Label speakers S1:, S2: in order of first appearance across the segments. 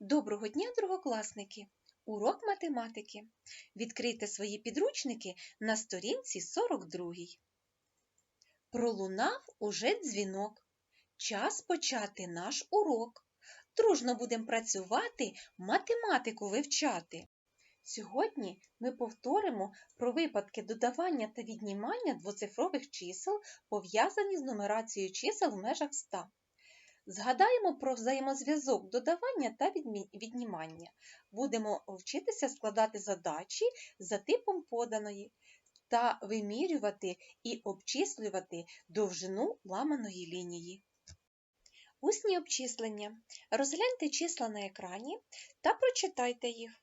S1: Доброго дня, другокласники! Урок математики. Відкрийте свої підручники на сторінці 42. Пролунав уже дзвінок. Час почати наш урок. Дружно будемо працювати, математику вивчати. Сьогодні ми повторимо про випадки додавання та віднімання двоцифрових чисел, пов'язані з нумерацією чисел в межах 100. Згадаємо про взаємозв'язок додавання та віднімання. Будемо вчитися складати задачі за типом поданої та вимірювати і обчислювати довжину ламаної лінії. Усні обчислення. Розгляньте числа на екрані та прочитайте їх.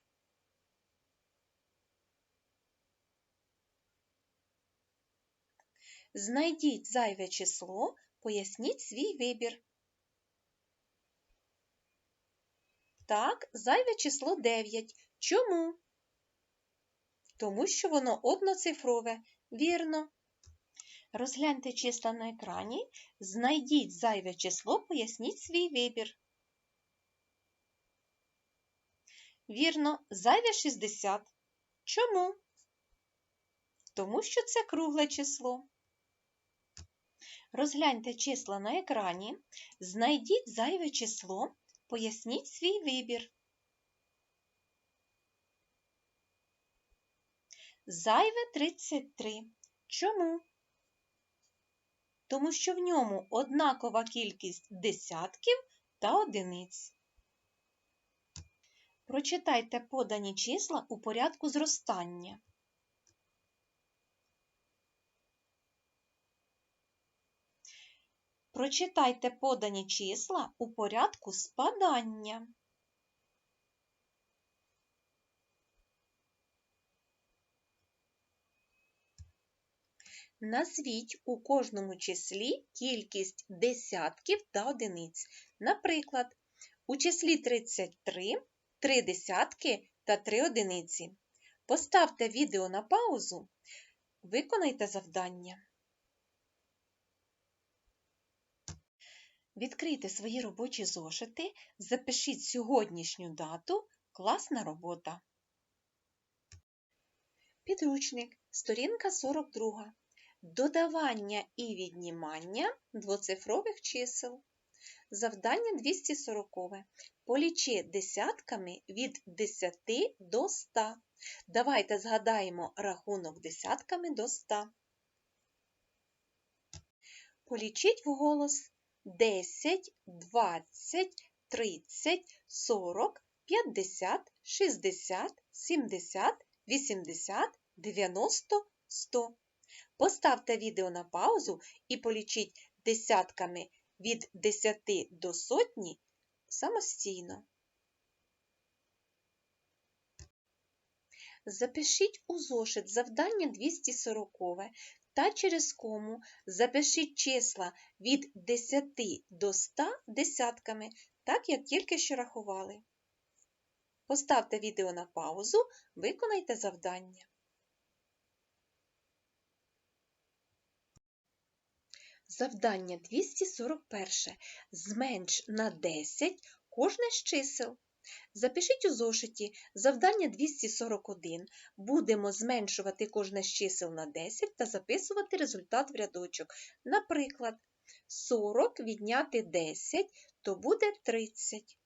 S1: Знайдіть зайве число, поясніть свій вибір. Так, зайве число 9. Чому? Тому що воно одноцифрове. Вірно. Розгляньте числа на екрані, знайдіть зайве число, поясніть свій вибір. Вірно, зайве 60. Чому? Тому що це кругле число. Розгляньте числа на екрані, знайдіть зайве число, Поясніть свій вибір. Зайве 33. Чому? Тому що в ньому однакова кількість десятків та одиниць. Прочитайте подані числа у порядку зростання. Прочитайте подані числа у порядку спадання. Назвіть у кожному числі кількість десятків та одиниць. Наприклад, у числі 33 три десятки та три одиниці. Поставте відео на паузу, виконайте завдання. Відкрийте свої робочі зошити, запишіть сьогоднішню дату, класна робота. Підручник, сторінка 42. Додавання і віднімання двоцифрових чисел. Завдання 240. Полічи десятками від 10 до 100. Давайте згадаємо рахунок десятками до 100. Полічіть вголос 10, 20, 30, 40, 50, 60, 70, 80, 90, 100. Поставте відео на паузу і полічіть десятками від 10 до сотні самостійно. Запишіть у зошит завдання 240 та через кому запишіть числа від 10 до 100 десятками, так як тільки що рахували. Поставте відео на паузу, виконайте завдання. Завдання 241. Зменш на 10 кожне з чисел. Запишіть у зошиті завдання 241. Будемо зменшувати кожне з чисел на 10 та записувати результат в рядочок. Наприклад, 40 відняти 10, то буде 30.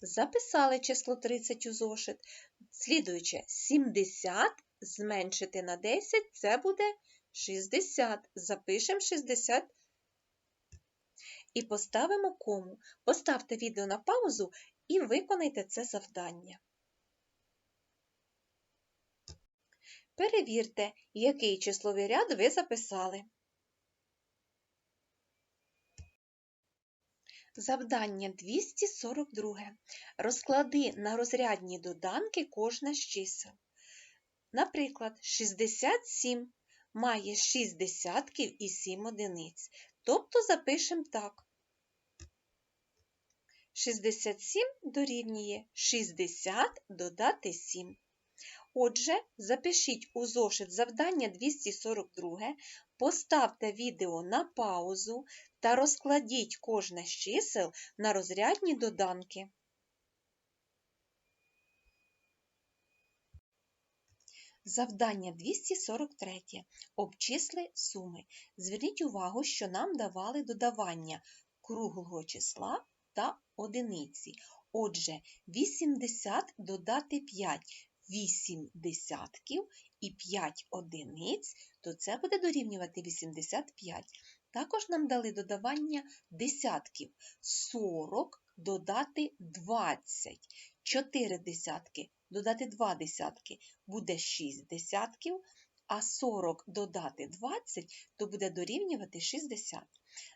S1: Записали число 30 у зошит. Слідуюче, 70 зменшити на 10 це буде 60. Запишемо 60 і поставимо кому. Поставте відео на паузу і виконайте це завдання. Перевірте, який числовий ряд ви записали. Завдання 242. Розклади на розрядні доданки кожне з чисел. Наприклад, 67 має 6 десятків і 7 одиниць. Тобто запишемо так. 67 дорівнює 60 додати 7. Отже, запишіть у зошит завдання 242, поставте відео на паузу та розкладіть кожне з чисел на розрядні доданки. Завдання 243. Обчисли суми. Зверніть увагу, що нам давали додавання круглого числа та одиниці. Отже, 80 додати 5. 8 десятків і 5 одиниць, то це буде дорівнювати 85. Також нам дали додавання десятків. 40 додати 20. 4 десятки додати 2 десятки буде 6 десятків, а 40 додати 20, то буде дорівнювати 60.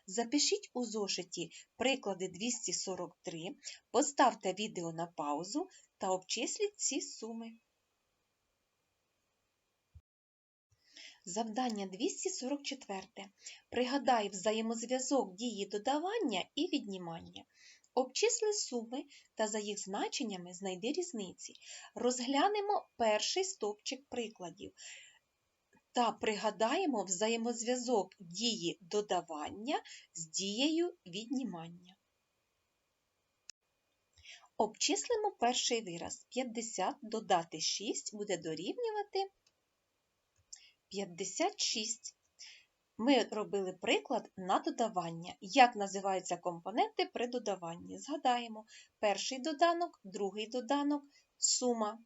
S1: Запишіть у зошиті приклади 243, поставте відео на паузу та обчисліть ці суми. Завдання 244. Пригадай взаємозв'язок дії додавання і віднімання. Обчисли суми та за їх значеннями знайди різниці. Розглянемо перший стовпчик прикладів та пригадаємо взаємозв'язок дії додавання з дією віднімання. Обчислимо перший вираз. 50 додати 6 буде дорівнювати 56. Ми робили приклад на додавання. Як називаються компоненти при додаванні? Згадаємо перший доданок, другий доданок, сума.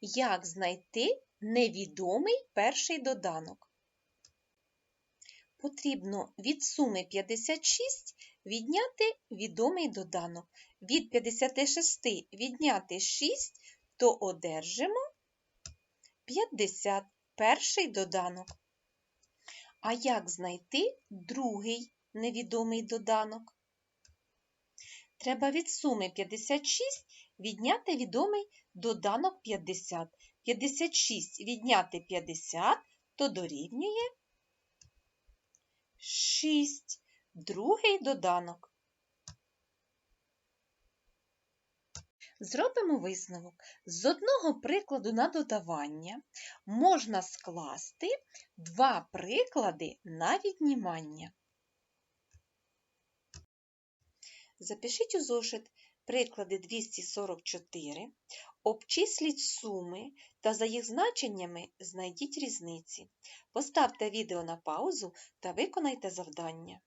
S1: Як знайти невідомий перший доданок? Потрібно від суми 56 відняти відомий доданок. Від 56 відняти 6, то одержимо 50 перший доданок. А як знайти другий невідомий доданок? Треба від суми 56 відняти відомий доданок 50. 56 відняти 50, то дорівнює 6. Другий доданок. Зробимо висновок. З одного прикладу на додавання можна скласти два приклади на віднімання. Запишіть у зошит приклади 244, обчисліть суми та за їх значеннями знайдіть різниці. Поставте відео на паузу та виконайте завдання.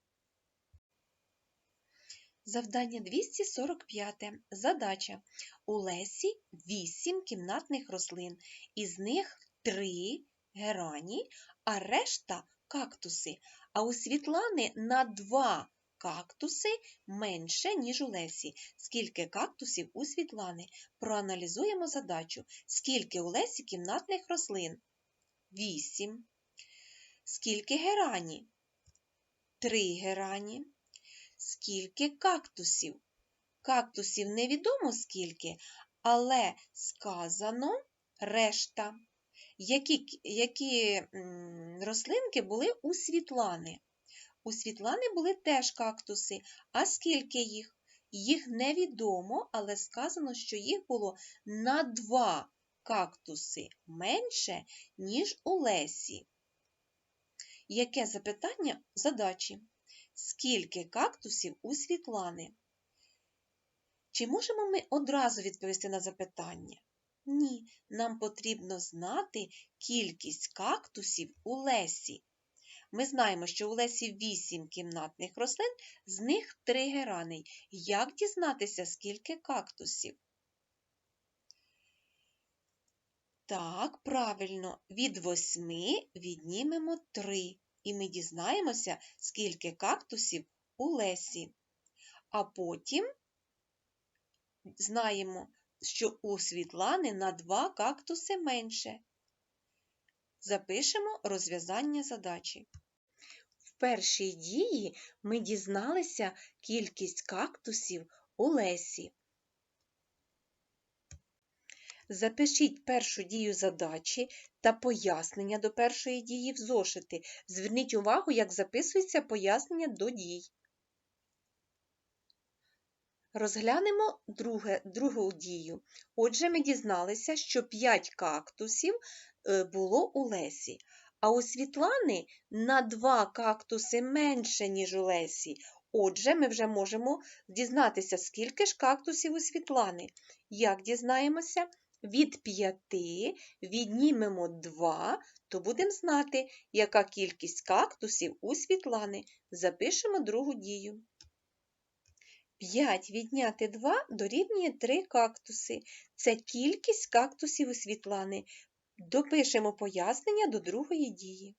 S1: Завдання 245. Задача. У Лесі 8 кімнатних рослин, із них 3 герані, а решта кактуси. А у Світлани на 2 кактуси менше, ніж у Лесі. Скільки кактусів у Світлани? Проаналізуємо задачу. Скільки у Лесі кімнатних рослин? 8. Скільки герані? 3 герані. Скільки кактусів? Кактусів невідомо скільки, але сказано решта. Які які рослинки були у Світлани? У Світлани були теж кактуси. А скільки їх? Їх невідомо, але сказано, що їх було на два кактуси менше, ніж у Лесі. Яке запитання задачі? Скільки кактусів у Світлани? Чи можемо ми одразу відповісти на запитання? Ні, нам потрібно знати кількість кактусів у Лесі. Ми знаємо, що у Лесі 8 кімнатних рослин, з них 3 герани. Як дізнатися, скільки кактусів? Так, правильно, від 8 віднімемо 3 і ми дізнаємося, скільки кактусів у лесі. А потім знаємо, що у Світлани на два кактуси менше. Запишемо розв'язання задачі. В першій дії ми дізналися кількість кактусів у лесі. Запишіть першу дію задачі та пояснення до першої дії в зошити. Зверніть увагу, як записується пояснення до дій. Розглянемо друге, другу дію. Отже, ми дізналися, що 5 кактусів е, було у лесі. А у Світлани на два кактуси менше, ніж у Лесі. Отже, ми вже можемо дізнатися, скільки ж кактусів у Світлани. Як дізнаємося? Від п'яти віднімемо два, то будемо знати, яка кількість кактусів у Світлани. Запишемо другу дію. 5 відняти 2 дорівнює 3 кактуси. Це кількість кактусів у Світлани. Допишемо пояснення до другої дії.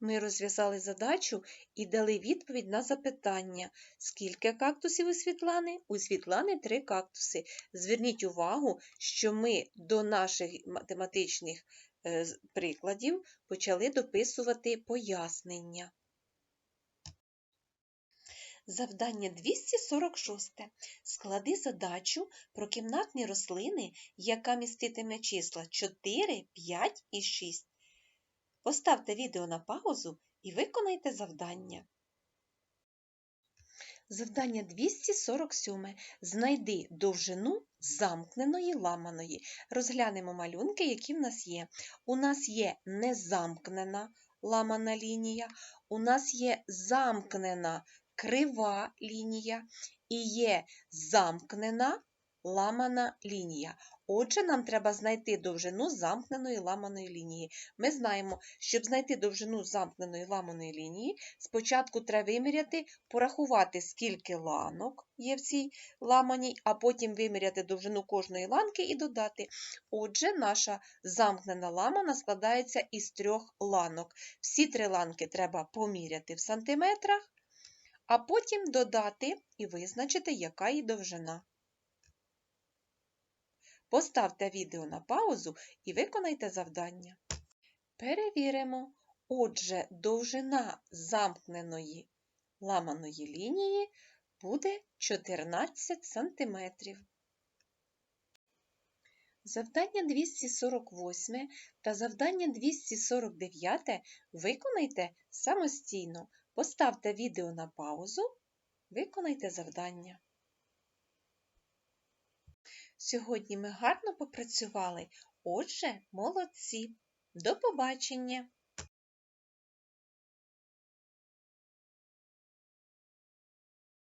S1: Ми розв'язали задачу і дали відповідь на запитання. Скільки кактусів у Світлани? У Світлани 3 кактуси. Зверніть увагу, що ми до наших математичних е, прикладів почали дописувати пояснення. Завдання 246. Склади задачу про кімнатні рослини, яка міститиме числа 4, 5 і 6. Поставте відео на паузу і виконайте завдання. Завдання 247. Знайди довжину замкненої ламаної. Розглянемо малюнки, які в нас є. У нас є незамкнена ламана лінія, у нас є замкнена крива лінія і є замкнена ламана лінія. Отже, нам треба знайти довжину замкненої ламаної лінії. Ми знаємо, щоб знайти довжину замкненої ламаної лінії, спочатку треба виміряти, порахувати, скільки ланок є в цій ламаній, а потім виміряти довжину кожної ланки і додати. Отже, наша замкнена ламана складається із трьох ланок. Всі три ланки треба поміряти в сантиметрах, а потім додати і визначити, яка її довжина. Поставте відео на паузу і виконайте завдання. Перевіримо. Отже, довжина замкненої ламаної лінії буде 14 см. Завдання 248 та завдання 249 виконайте самостійно. Поставте відео на паузу, виконайте завдання. Сьогодні ми гарно попрацювали, отже, молодці. До побачення!